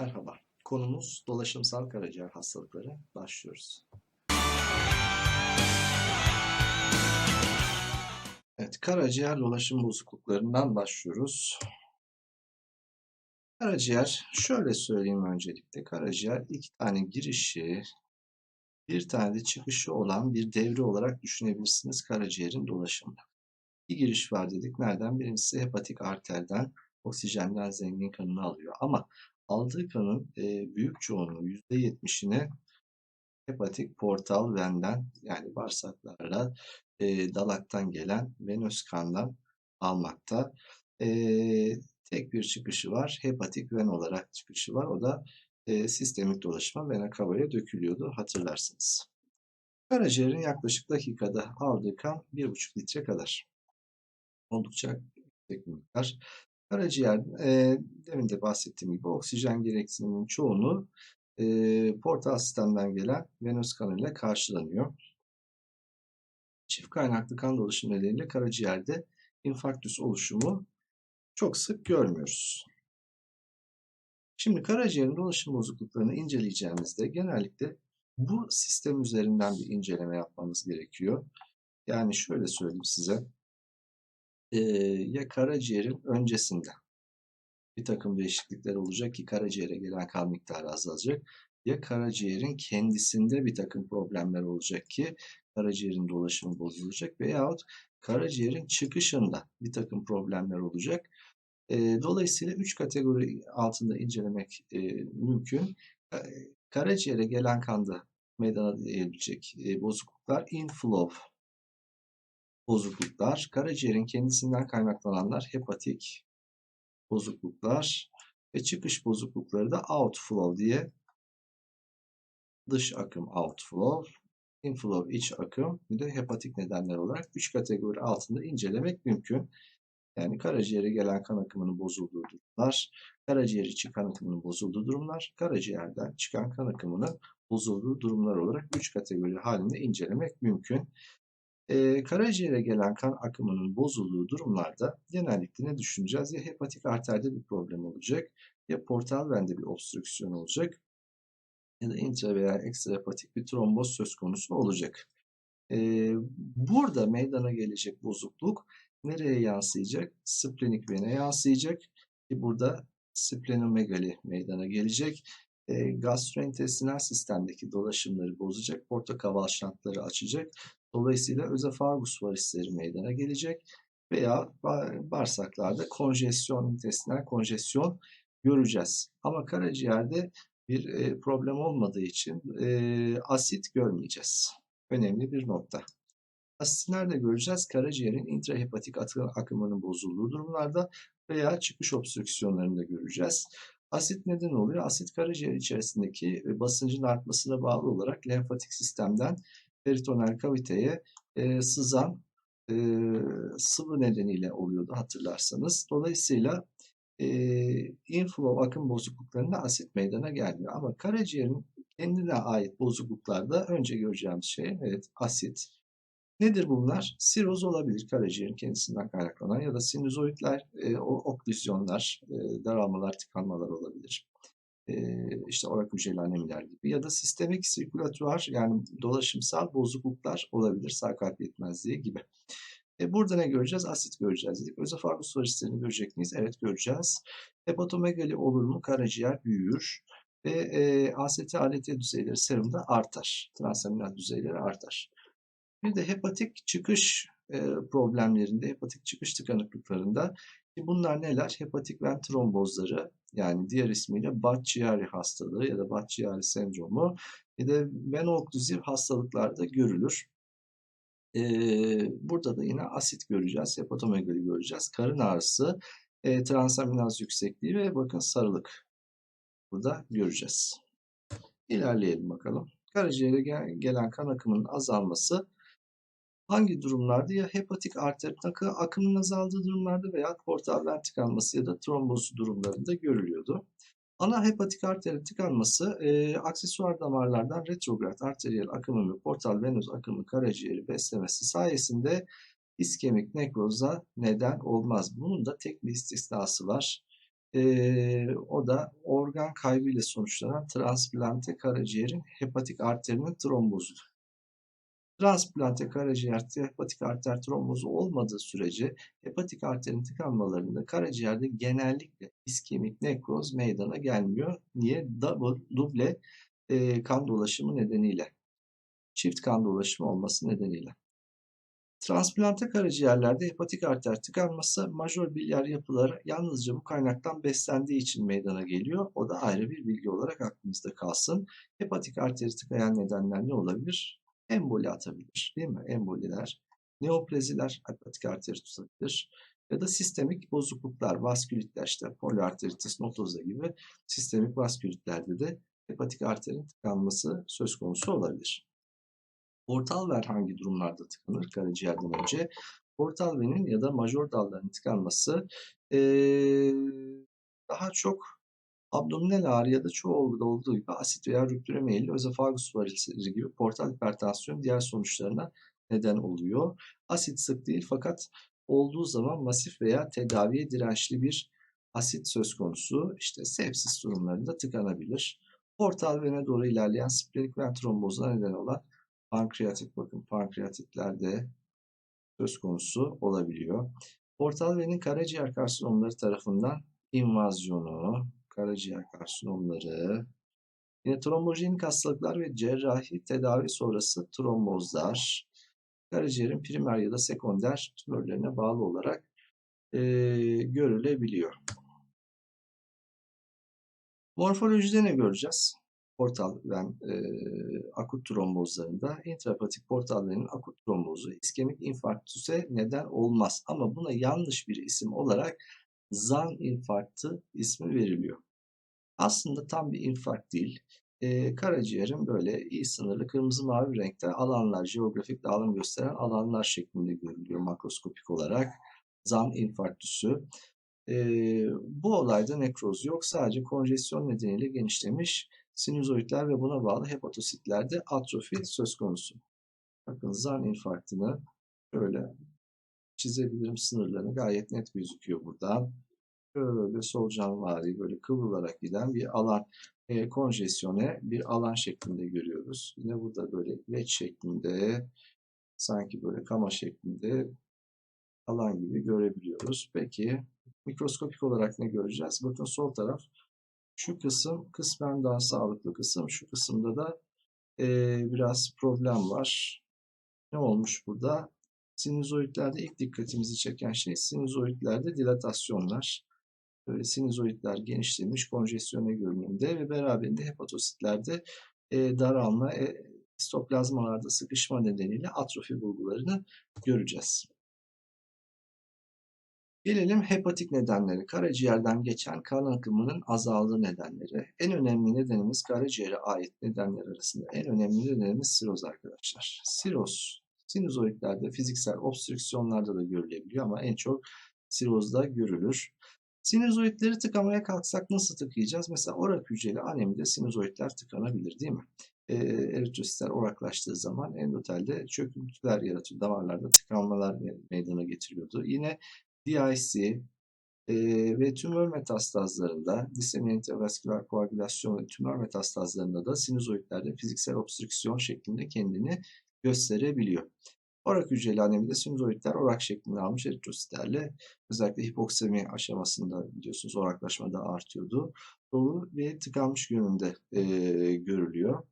Merhaba. Konumuz dolaşımsal karaciğer hastalıkları. Başlıyoruz. Evet, karaciğer dolaşım bozukluklarından başlıyoruz. Karaciğer, şöyle söyleyeyim öncelikle. Karaciğer iki tane girişi, bir tane de çıkışı olan bir devre olarak düşünebilirsiniz karaciğerin dolaşımını. Bir giriş var dedik. Nereden? Birincisi hepatik arterden oksijenden zengin kanını alıyor. Ama aldığı kanın büyük çoğunluğu %70'ine hepatik portal venden yani bağırsaklarla dalaktan gelen venöz kandan almakta. Tek bir çıkışı var. Hepatik ven olarak çıkışı var. O da sistemik dolaşıma vena cava'ya dökülüyordu hatırlarsınız. Karaciğerin yaklaşık dakikada aldığı kan 1,5 litre kadar. Oldukça yüksek miktar. Karaciğer e, demin de bahsettiğim gibi oksijen gereksiniminin çoğunu e, portal sistemden gelen venöz kanıyla karşılanıyor. Çift kaynaklı kan dolaşımı nedeniyle karaciğerde infarktüs oluşumu çok sık görmüyoruz. Şimdi karaciğerin dolaşım bozukluklarını inceleyeceğimizde genellikle bu sistem üzerinden bir inceleme yapmamız gerekiyor. Yani şöyle söyleyeyim size. Ee, ya karaciğerin öncesinde bir takım değişiklikler olacak ki karaciğere gelen kan miktarı azalacak. Ya karaciğerin kendisinde bir takım problemler olacak ki karaciğerin dolaşımı bozulacak veyahut karaciğerin çıkışında bir takım problemler olacak. E, dolayısıyla 3 kategori altında incelemek e, mümkün. E, karaciğere gelen kanda meydana gelebilecek e, bozukluklar inflow bozukluklar, karaciğerin kendisinden kaynaklananlar hepatik bozukluklar ve çıkış bozuklukları da outflow diye dış akım outflow, inflow iç akım bir de hepatik nedenler olarak 3 kategori altında incelemek mümkün. Yani karaciğere gelen kan akımının bozulduğu durumlar, karaciğer içi kan akımının bozulduğu durumlar, karaciğerden çıkan kan akımının bozulduğu durumlar olarak 3 kategori halinde incelemek mümkün. Ee, karaciğere gelen kan akımının bozulduğu durumlarda genellikle ne düşüneceğiz? Ya hepatik arterde bir problem olacak, ya portal vende bir obstrüksiyon olacak, ya da intra veya ekstra hepatik bir tromboz söz konusu olacak. Ee, burada meydana gelecek bozukluk nereye yansıyacak? Splenik vene yansıyacak. Ki burada splenomegali meydana gelecek. E, gastrointestinal sistemdeki dolaşımları bozacak. Portakal şantları açacak. Dolayısıyla özefagus varisleri meydana gelecek. Veya bağırsaklarda konjesyon, intestinal konjesyon göreceğiz. Ama karaciğerde bir e, problem olmadığı için e, asit görmeyeceğiz. Önemli bir nokta. Asiti nerede göreceğiz? Karaciğerin intrahepatik akımının bozulduğu durumlarda veya çıkış obstrüksiyonlarında göreceğiz. Asit neden oluyor? Asit karaciğer içerisindeki basıncın artmasına bağlı olarak lenfatik sistemden peritoneal kaviteye e, sızan e, sıvı nedeniyle oluyordu hatırlarsanız. Dolayısıyla e, inflow akım bozukluklarında asit meydana gelmiyor. Ama karaciğerin kendine ait bozukluklarda önce göreceğimiz şey evet asit, Nedir bunlar? Siroz olabilir karaciğerin kendisinden kaynaklanan ya da sinüzoidler, e, oklüzyonlar, e, daralmalar, tıkanmalar olabilir. İşte orak hücreli anemiler gibi ya da sistemik sirkülatuar yani dolaşımsal bozukluklar olabilir. Sağ kalp yetmezliği gibi. E, burada ne göreceğiz? Asit göreceğiz dedik. Özofagus varislerini görecek miyiz? Evet göreceğiz. Hepatomegali olur mu? Karaciğer büyür ve e, AST ALT düzeyleri serumda artar. Transaminal düzeyleri artar. Bir de hepatik çıkış e, problemlerinde, hepatik çıkış tıkanıklıklarında bunlar neler? Hepatik ven trombozları yani diğer ismiyle Budd-Chiari hastalığı ya da Budd-Chiari sendromu ya da venookkluziv hastalıklarda görülür. Ee, burada da yine asit göreceğiz, hepatomegali göreceğiz, karın ağrısı, e, transaminaz yüksekliği ve bakın sarılık burada göreceğiz. İlerleyelim bakalım. Karaciğere gelen kan akımının azalması hangi durumlarda ya hepatik arter akımın azaldığı durumlarda veya portal ven tıkanması ya da tromboz durumlarında görülüyordu. Ana hepatik arterin tıkanması e, aksesuar damarlardan retrograd arteriyel akımın ve portal venöz akımı karaciğeri beslemesi sayesinde iskemik nekroza neden olmaz. Bunun da tek bir istisnası var. E, o da organ kaybıyla sonuçlanan transplante karaciğerin hepatik arterinin trombozudur. Transplante karaciğerde hepatik arter trombozu olmadığı sürece hepatik arterin tıkanmalarında karaciğerde genellikle iskemik nekroz meydana gelmiyor. Niye? Double, duble e, kan dolaşımı nedeniyle. Çift kan dolaşımı olması nedeniyle. Transplante karaciğerlerde hepatik arter tıkanması majör bilyar yapıları yalnızca bu kaynaktan beslendiği için meydana geliyor. O da ayrı bir bilgi olarak aklımızda kalsın. Hepatik arteri tıkayan nedenler ne olabilir? Emboli atabilir değil mi? Emboliler, neoplaziler hepatik arteri tutabilir. Ya da sistemik bozukluklar, vaskülitler işte poliarteritis notoza gibi sistemik vaskülitlerde de hepatik arterin tıkanması söz konusu olabilir. Portal ver hangi durumlarda tıkanır karaciğerden önce? Portal venin ya da major dalların tıkanması ee, daha çok abdominal ağrı ya da çoğu olduğu gibi asit veya rüptüre meyilli özofagus varisleri gibi portal hipertansiyon diğer sonuçlarına neden oluyor. Asit sık değil fakat olduğu zaman masif veya tedaviye dirençli bir asit söz konusu. İşte sepsis durumlarında tıkanabilir. Portal vene doğru ilerleyen splenik ven trombozuna neden olan pankreatit bakın pankreatitlerde söz konusu olabiliyor. Portal venin karaciğer karsinomları tarafından invazyonu, karaciğer karsinomları, yine trombojenik hastalıklar ve cerrahi tedavi sonrası trombozlar, karaciğerin primer ya da sekonder tümörlerine bağlı olarak e, görülebiliyor. Morfolojide ne göreceğiz? portal ven e, akut trombozlarında intrahepatik portal venin akut trombozu iskemik infarktüse neden olmaz. Ama buna yanlış bir isim olarak zan infarktı ismi veriliyor. Aslında tam bir infarkt değil. E, karaciğerin böyle iyi sınırlı kırmızı mavi renkte alanlar, jeografik dağılım gösteren alanlar şeklinde görülüyor makroskopik olarak. Zan infarktüsü. E, bu olayda nekroz yok. Sadece konjesyon nedeniyle genişlemiş sinüzoidler ve buna bağlı hepatositlerde atrofi söz konusu. Bakın zan infarktını şöyle çizebilirim sınırlarını gayet net gözüküyor buradan. Böyle solucanvari böyle kıvrılarak giden bir alan e, konjesyone bir alan şeklinde görüyoruz. Yine burada böyle leç şeklinde sanki böyle kama şeklinde alan gibi görebiliyoruz. Peki mikroskopik olarak ne göreceğiz? Bakın sol taraf şu kısım kısmen daha sağlıklı kısım. Şu kısımda da e, biraz problem var. Ne olmuş burada? Sinüzoidlerde ilk dikkatimizi çeken şey sinüzoidlerde dilatasyonlar. Böyle sinüzoidler genişlemiş konjesyone görünümde ve beraberinde hepatositlerde e, daralma, e, stoplazmalarda sıkışma nedeniyle atrofi bulgularını göreceğiz. Gelelim hepatik nedenleri. Karaciğerden geçen kan akımının azaldığı nedenleri. En önemli nedenimiz karaciğere ait nedenler arasında en önemli nedenimiz siroz arkadaşlar. Siroz, sinüzoidlerde fiziksel obstrüksiyonlarda da görülebiliyor ama en çok sirozda görülür. Sinüzoidleri tıkamaya kalksak nasıl tıkayacağız? Mesela orak hücreli anemide sinüzoidler tıkanabilir değil mi? E, eritrositler oraklaştığı zaman endotelde çöküntüler yaratıyor. Damarlarda tıkanmalar meydana getiriyordu. Yine DIC e, ve tümör metastazlarında diseminate vasküler koagülasyon ve tümör metastazlarında da sinüzoidlerde fiziksel obstrüksiyon şeklinde kendini gösterebiliyor. Orak hücreli anemide sinüzoidler orak şeklinde almış eritrositlerle özellikle hipoksemi aşamasında biliyorsunuz oraklaşma da artıyordu. Dolu ve tıkanmış görünümde e, görülüyor.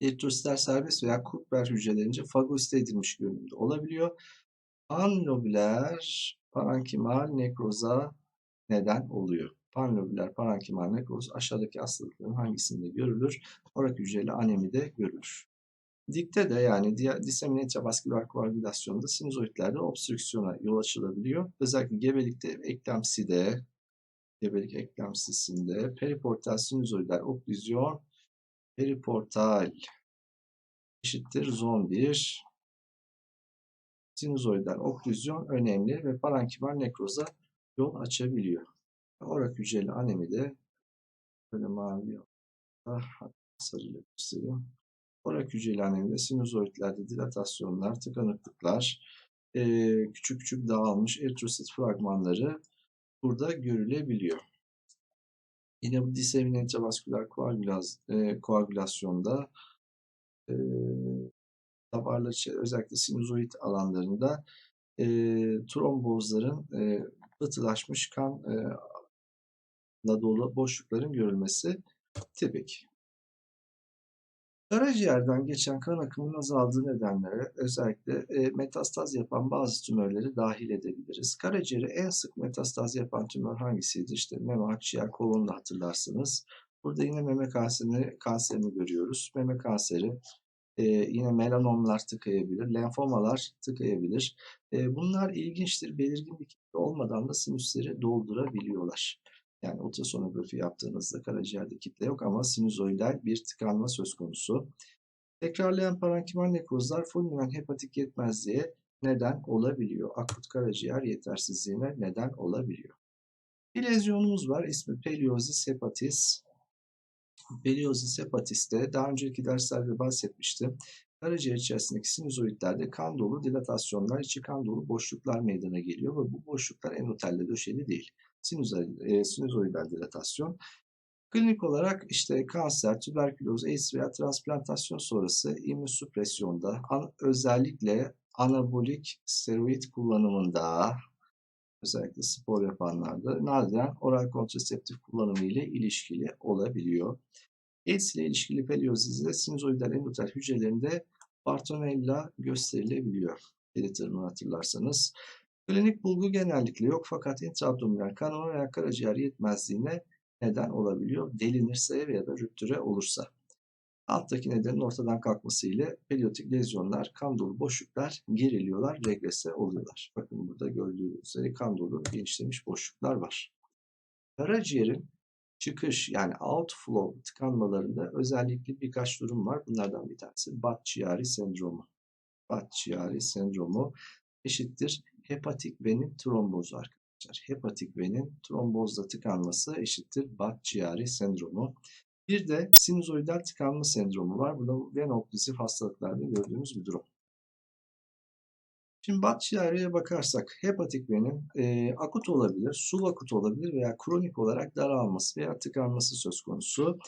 Eritrositler serbest veya Kupfer hücrelerince fagosite edilmiş görünümde olabiliyor panlobüler parankimal nekroza neden oluyor. Panlobüler parankimal nekroz aşağıdaki hastalıkların hangisinde görülür? Orak hücreli anemide görülür. Dikte de yani diseminate vasküler koagülasyonda sinüzoidlerde obstrüksiyona yol açılabiliyor. Özellikle gebelikte eklemside, gebelik eklemsisinde periportal sinüzoidler oklüzyon, periportal eşittir zon 1 sinüzoidal oklüzyon önemli ve parankimal nekroza yol açabiliyor. Orak hücreli anemi de böyle mavi sarıyla göstereyim. Orak hücreli anemide sinüzoidlerde dilatasyonlar, tıkanıklıklar, küçük küçük dağılmış eritrosit fragmanları burada görülebiliyor. Yine bu dissemin intravasküler koagülas, e, koagülasyonda e, damarlar özellikle sinüzoid alanlarında e, trombozların e, pıhtılaşmış kan e, dolu boşlukların görülmesi tipik. Karaciğerden geçen kan akımının azaldığı nedenlere özellikle e, metastaz yapan bazı tümörleri dahil edebiliriz. Karaciğeri en sık metastaz yapan tümör hangisiydi? İşte meme, akciğer, kolonda hatırlarsınız. Burada yine meme kanserini, kanserini görüyoruz. Meme kanseri e, yine melanomlar tıkayabilir, lenfomalar tıkayabilir. E, bunlar ilginçtir. Belirgin bir kitle olmadan da sinüsleri doldurabiliyorlar. Yani ultrasonografi yaptığınızda karaciğerde kitle yok ama sinüzoidal bir tıkanma söz konusu. Tekrarlayan parenkimal nekrozlar fulminant hepatik yetmezliğe neden olabiliyor. Akut karaciğer yetersizliğine neden olabiliyor. Bir lezyonumuz var. İsmi Peliozis hepatis. Peliozis hepatiste daha önceki derslerde bahsetmiştim. Karaciğer içerisindeki sinüzoidlerde kan dolu dilatasyonlar, içi kan dolu boşluklar meydana geliyor ve bu boşluklar endotelle döşeli değil. E, sinüzoidal dilatasyon. Klinik olarak işte kanser, tüberküloz, AIDS veya transplantasyon sonrası immünsüpresyonda an, özellikle anabolik steroid kullanımında özellikle spor yapanlarda nadiren oral kontraseptif kullanımı ile ilişkili olabiliyor. AIDS ile ilişkili peliozizde sinüzoidal endotel hücrelerinde Bartonella gösterilebiliyor. Editörünü hatırlarsanız. Klinik bulgu genellikle yok fakat intraabdominal kanama veya karaciğer yetmezliğine neden olabiliyor. Delinirse veya da rüptüre olursa. Alttaki nedenin ortadan kalkması ile periyotik lezyonlar, kan dolu boşluklar geriliyorlar, regrese oluyorlar. Bakın burada gördüğünüz üzere kan dolu genişlemiş boşluklar var. Karaciğerin çıkış yani outflow tıkanmalarında özellikle birkaç durum var. Bunlardan bir tanesi Budd-Chiari sendromu. Budd-Chiari sendromu eşittir hepatik venin trombozu arkadaşlar. Hepatik venin trombozla tıkanması eşittir Budd-Chiari sendromu. Bir de sinüzoidal tıkanma sendromu var. Bu da ven okklusif hastalıklarda gördüğümüz bir durum. Şimdi Budd-Chiari'ye bakarsak hepatik venin e, akut olabilir, subakut olabilir veya kronik olarak daralması veya tıkanması söz konusu.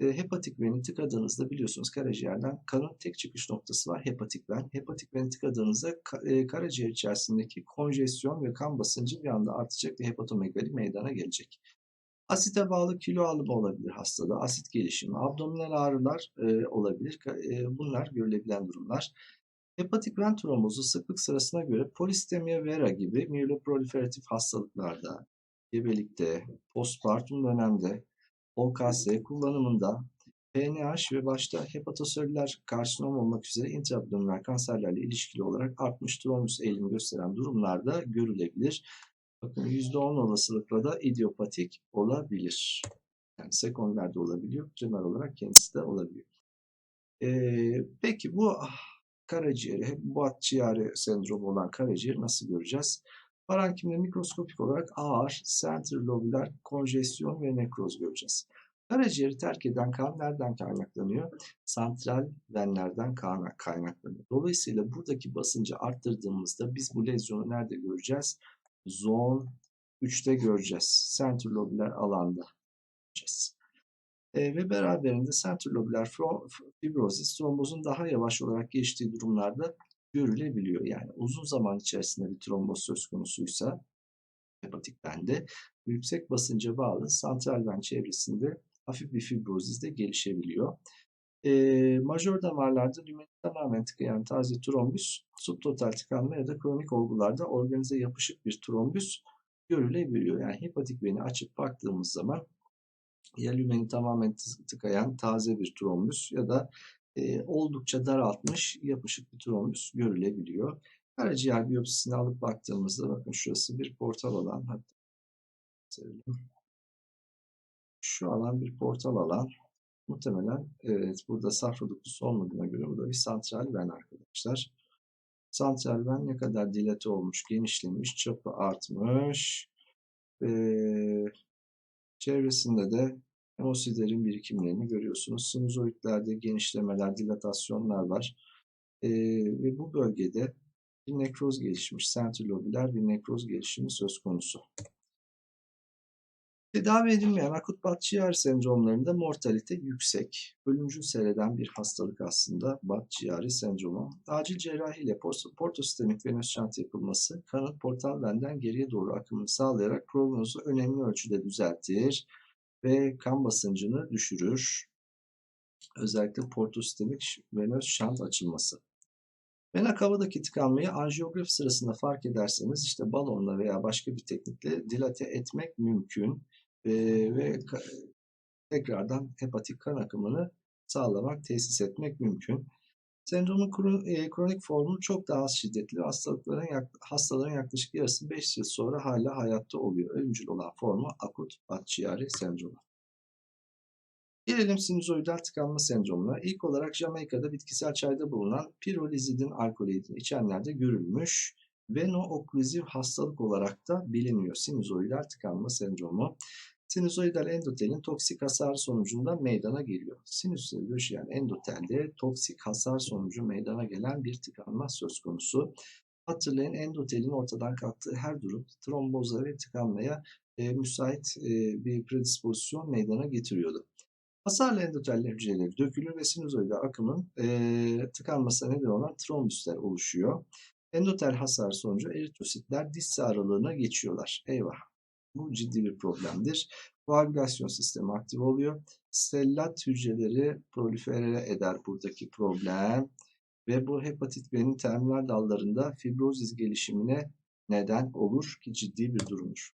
E, hepatik veni tıkadığınızda biliyorsunuz karaciğerden kanın tek çıkış noktası var hepatik ven. Hepatik veni tıkadığınızda ka- e, karaciğer içerisindeki konjesyon ve kan basıncı bir anda artacak ve hepatomegali meydana gelecek. Asite bağlı kilo alımı olabilir hastada, asit gelişimi, abdominal ağrılar e, olabilir. Bunlar görülebilen durumlar. Hepatik ven trombozu sıklık sırasına göre polistemia vera gibi myeloproliferatif hastalıklarda, gebelikte, postpartum dönemde, OKS kullanımında, PNH ve başta hepatoselüler karsinom olmak üzere intraabdominal kanserlerle ilişkili olarak artmış trombüs eğilimi gösteren durumlarda görülebilir. Bakın %10 olasılıkla da idiopatik olabilir. Yani sekonderde olabiliyor, primer olarak kendisi de olabiliyor. Ee, peki bu karaciğeri, bu akciğeri sendromu olan karaciğeri nasıl göreceğiz? Parankimde mikroskopik olarak ağır, sentrolobüler konjesyon ve nekroz göreceğiz. Karaciğeri terk eden kan nereden kaynaklanıyor? Santral venlerden kaynaklanıyor. Dolayısıyla buradaki basıncı arttırdığımızda biz bu lezyonu nerede göreceğiz? Zon 3'te göreceğiz. Sentrolobüler alanda göreceğiz. E, ve beraberinde sentrolobüler fibrozis trombozun daha yavaş olarak geçtiği durumlarda görülebiliyor. Yani uzun zaman içerisinde bir tromboz söz konusuysa hepatik bende yüksek basınca bağlı santral ven çevresinde hafif bir fibrozis de gelişebiliyor. E, majör damarlarda lümeni tamamen tıkayan taze trombüs, subtotal tıkanma ya da kronik olgularda organize yapışık bir trombüs görülebiliyor. Yani hepatik veni açıp baktığımız zaman ya lümeni tamamen tıkayan taze bir trombüs ya da e, oldukça daraltmış yapışık bir trombüs görülebiliyor. Karaciğer biyopsisini alıp baktığımızda bakın şurası bir portal alan. Hatta şu alan bir portal alan. Muhtemelen evet burada safra dokusu olmadığına göre bu da bir santral ven arkadaşlar. Santral ven ne kadar dilate olmuş, genişlemiş, çapı artmış. Ve çevresinde de hemosiderin birikimlerini görüyorsunuz. Sinüzoidlerde genişlemeler, dilatasyonlar var. Ee, ve bu bölgede bir nekroz gelişmiş, sentrolobüler bir nekroz gelişimi söz konusu. Tedavi edilmeyen akut batçıyer sendromlarında mortalite yüksek. Ölümcül seyreden bir hastalık aslında batçıyari sendromu. Acil cerrahiyle portosistemik venöz şant yapılması kanın portal benden geriye doğru akımını sağlayarak prognozu önemli ölçüde düzeltir ve kan basıncını düşürür. Özellikle portosistemik venöz şant açılması. Vena kavadaki tıkanmayı anjiyografi sırasında fark ederseniz işte balonla veya başka bir teknikle dilate etmek mümkün e, ve tekrardan hepatik kan akımını sağlamak, tesis etmek mümkün. Sendromun kronik formu çok daha az şiddetli. Hastalıkların hastaların yaklaşık yarısı 5 yıl sonra hala hayatta oluyor. Ölümcül olan formu akut akciğeri sendromu. Gelelim sinüzoidal tıkanma sendromuna. İlk olarak Jamaika'da bitkisel çayda bulunan pirolizidin alkaloidini içenlerde görülmüş veno-okkluziv hastalık olarak da biliniyor sinüzoidal tıkanma sendromu. Sinüzoidal endotelin toksik hasar sonucunda meydana geliyor. Sinüsleri döşeyen endotelde toksik hasar sonucu meydana gelen bir tıkanma söz konusu. Hatırlayın endotelin ortadan kalktığı her durum tromboza ve tıkanmaya e, müsait e, bir predispozisyon meydana getiriyordu. Hasarlı endotel hücreleri dökülür ve sinüzoidal akımın e, tıkanmasına neden olan trombüsler oluşuyor. Endotel hasar sonucu eritrositler disk aralığına geçiyorlar. Eyvah. Bu ciddi bir problemdir. Koagülasyon sistemi aktif oluyor. Stellat hücreleri prolifere eder buradaki problem. Ve bu hepatit B'nin terminal dallarında fibrozis gelişimine neden olur ki ciddi bir durumdur.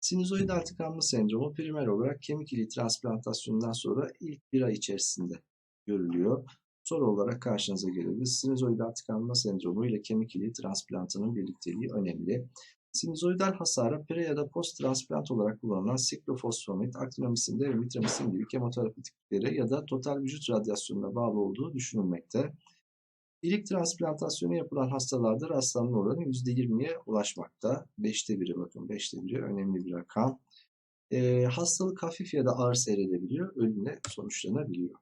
Sinüzoidal tıkanma sendromu primer olarak kemik iliği transplantasyonundan sonra ilk bir ay içerisinde görülüyor. Soru olarak karşınıza gelebilir. Sinüzoidal tıkanma sendromu ile kemik iliği transplantının birlikteliği önemli. Sinüzoidal hasara pre ya da post transplant olarak kullanılan siklofosfamid, aktinomisin ve mitramisin gibi kemoterapi tipleri ya da total vücut radyasyonuna bağlı olduğu düşünülmekte. İlik transplantasyonu yapılan hastalarda rastlanma oranı %20'ye ulaşmakta. 5'te 1'i bakın 5'te 1'i önemli bir rakam. E, hastalık hafif ya da ağır seyredebiliyor. Ölümle sonuçlanabiliyor.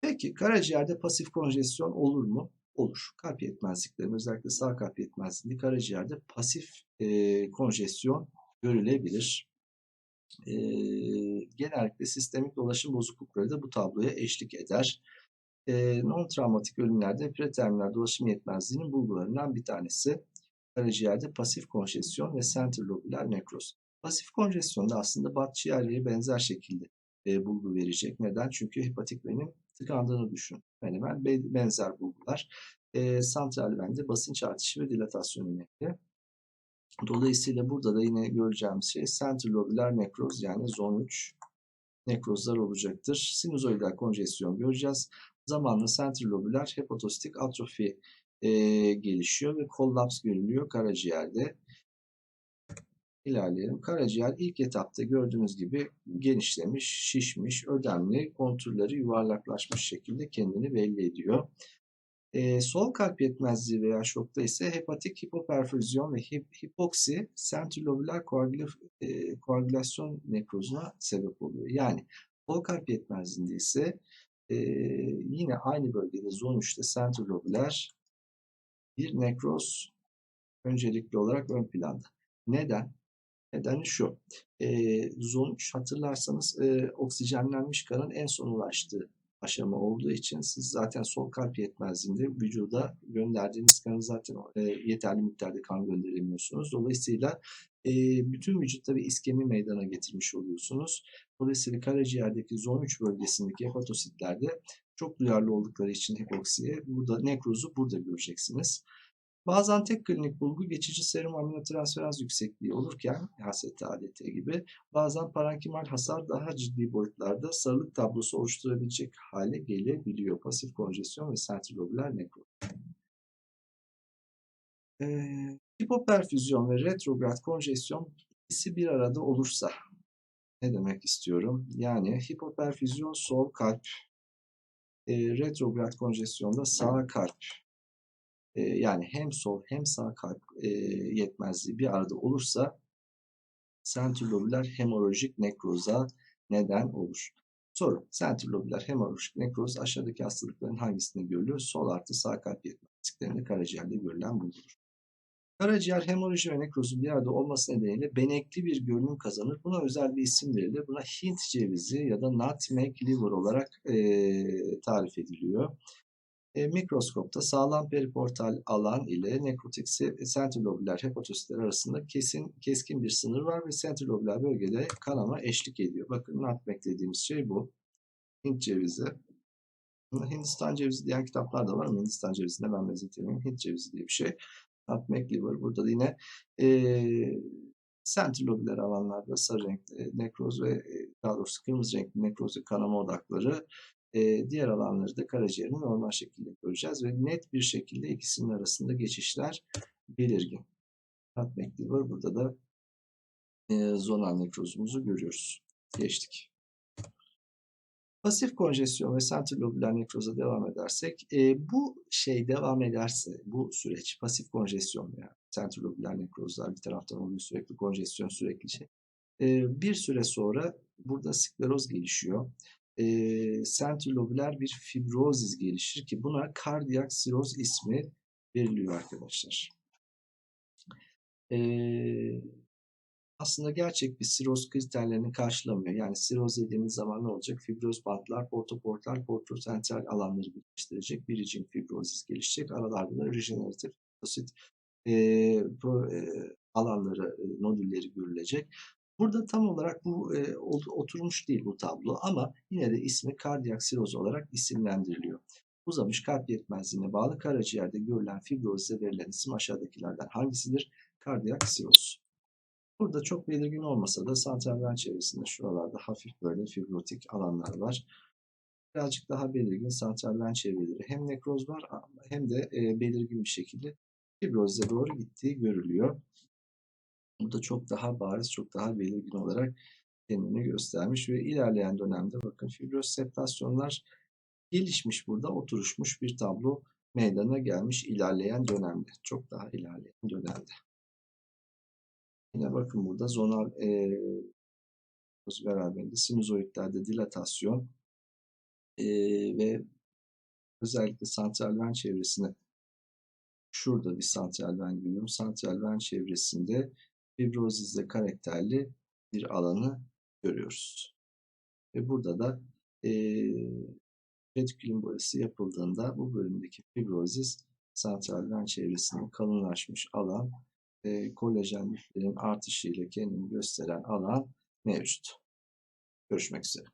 Peki karaciğerde pasif konjesyon olur mu? Olur. Kalp yetmezlikleri özellikle sağ kalp yetmezliği karaciğerde pasif e, konjesyon görülebilir. E, genellikle sistemik dolaşım bozuklukları da bu tabloya eşlik eder e, non-travmatik ölümlerde preterminal dolaşım yetmezliğinin bulgularından bir tanesi karaciğerde pasif konjesyon ve sentrolobüler nekroz. Pasif konjesyonda aslında bat ciğerliğe benzer şekilde e, bulgu verecek. Neden? Çünkü hepatik venin tıkandığını düşün. Yani ben benzer bulgular. E, santral vende basınç artışı ve dilatasyon önemli. Dolayısıyla burada da yine göreceğimiz şey sentrolobüler nekroz yani zon 3 nekrozlar olacaktır. Sinusoidal konjesyon göreceğiz zamanla sentrolobüler hepatositik atrofi e, gelişiyor ve kollaps görülüyor karaciğerde. İlerleyelim. Karaciğer ilk etapta gördüğünüz gibi genişlemiş, şişmiş, ödemli, konturları yuvarlaklaşmış şekilde kendini belli ediyor. E, sol kalp yetmezliği veya şokta ise hepatik hipoperfüzyon ve hip, hipoksi sentrolobüler koagül, e, koagülasyon nekrozuna sebep oluyor. Yani sol kalp yetmezliğinde ise e, yine aynı bölgede zon 3'te sentrolobüler bir nekroz öncelikli olarak ön planda. Neden? Nedeni şu. E, zon 3 hatırlarsanız e, oksijenlenmiş kanın en son ulaştığı aşama olduğu için siz zaten sol kalp yetmezliğinde vücuda gönderdiğiniz kanı zaten e, yeterli miktarda kan gönderemiyorsunuz. Dolayısıyla e, bütün vücutta bir iskemi meydana getirmiş oluyorsunuz. Dolayısıyla karaciğerdeki zon 3 bölgesindeki hepatositlerde çok duyarlı oldukları için hipoksiye burada nekrozu burada göreceksiniz. Bazen tek klinik bulgu geçici serum aminotransferaz yüksekliği olurken HST ADT gibi bazen parenkimal hasar daha ciddi boyutlarda sarılık tablosu oluşturabilecek hale gelebiliyor. Pasif konjesyon ve sentrolobüler nekroz. Ee, hipoperfüzyon ve retrograd konjesyon ikisi bir arada olursa ne demek istiyorum? Yani hipoperfüzyon sol kalp, e, retrograd konjesyonda sağ kalp e, yani hem sol hem sağ kalp e, yetmezliği bir arada olursa sentrolobüler hemorajik nekroza neden olur. Soru. Sentrolobüler hemorajik nekroz aşağıdaki hastalıkların hangisinde görülür? Sol artı sağ kalp yetmezliklerinde karaciğerde görülen bulgudur. Karaciğer hemorajı ve nekrozu bir yerde olması nedeniyle benekli bir görünüm kazanır. Buna özel bir isim verilir. Buna Hint cevizi ya da nutmeg liver olarak eee, tarif ediliyor. E, mikroskopta sağlam periportal alan ile se- sentrolobüler hepatositler arasında kesin keskin bir sınır var ve sentrolobüler bölgede kanama eşlik ediyor. Bakın nutmeg dediğimiz şey bu. Hint cevizi. Hindistan cevizi diyen kitaplar da var ama Hindistan cevizine ben benzetemiyorum. Hint cevizi diye bir şey. Nutmeg liver. Burada da yine eee sentrolobüler alanlarda sarı renkli nekroz ve e, daha doğrusu kırmızı renkli nekroz ve kanama odakları e, diğer alanları da karaciğerin normal şekilde göreceğiz ve net bir şekilde ikisinin arasında geçişler belirgin. Nutmeg liver burada da e, zonal nekrozumuzu görüyoruz. Geçtik. Pasif konjesyon ve sentrolobüler nekroza devam edersek, e, bu şey devam ederse, bu süreç, pasif konjesyon veya sentrolobüler nekrozlar bir taraftan oluyor sürekli konjesyon sürekli şey. E, bir süre sonra burada skleroz gelişiyor. E, sentrolobüler bir fibrozis gelişir ki buna kardiyak siroz ismi veriliyor arkadaşlar. E, aslında gerçek bir siroz kriterlerini karşılamıyor. Yani siroz dediğimiz zaman ne olacak? Fibroz bantlar portoportal, portosentral alanları birleştirecek. Biricik fibrozis gelişecek. Aralarda da rejeneratif basit e, pro, e, alanları, e, nodülleri görülecek. Burada tam olarak bu e, oturmuş değil bu tablo ama yine de ismi kardiyak siroz olarak isimlendiriliyor. Uzamış kalp yetmezliğine bağlı karaciğerde görülen fibrozise verilen isim aşağıdakilerden hangisidir? Kardiyak siroz. Burada çok belirgin olmasa da santral ven çevresinde şuralarda hafif böyle fibrotik alanlar var. Birazcık daha belirgin santral ven çevreleri hem nekroz var hem de e, belirgin bir şekilde fibrozize doğru gittiği görülüyor. Burada çok daha bariz, çok daha belirgin olarak kendini göstermiş ve ilerleyen dönemde bakın fibroz septasyonlar gelişmiş burada, oturuşmuş bir tablo meydana gelmiş ilerleyen dönemde. Çok daha ilerleyen dönemde. Yine bakın burada zonal e, beraberinde sinusoidlerde dilatasyon e, ve özellikle santral ven çevresine şurada bir santral ven görüyorum. Santral ven çevresinde fibrozizle karakterli bir alanı görüyoruz. Ve burada da e, retikülüm boyası yapıldığında bu bölümdeki fibrozis santral ven çevresinin kalınlaşmış alan e, kolajen liflerin artışıyla kendini gösteren alan mevcut. Görüşmek üzere.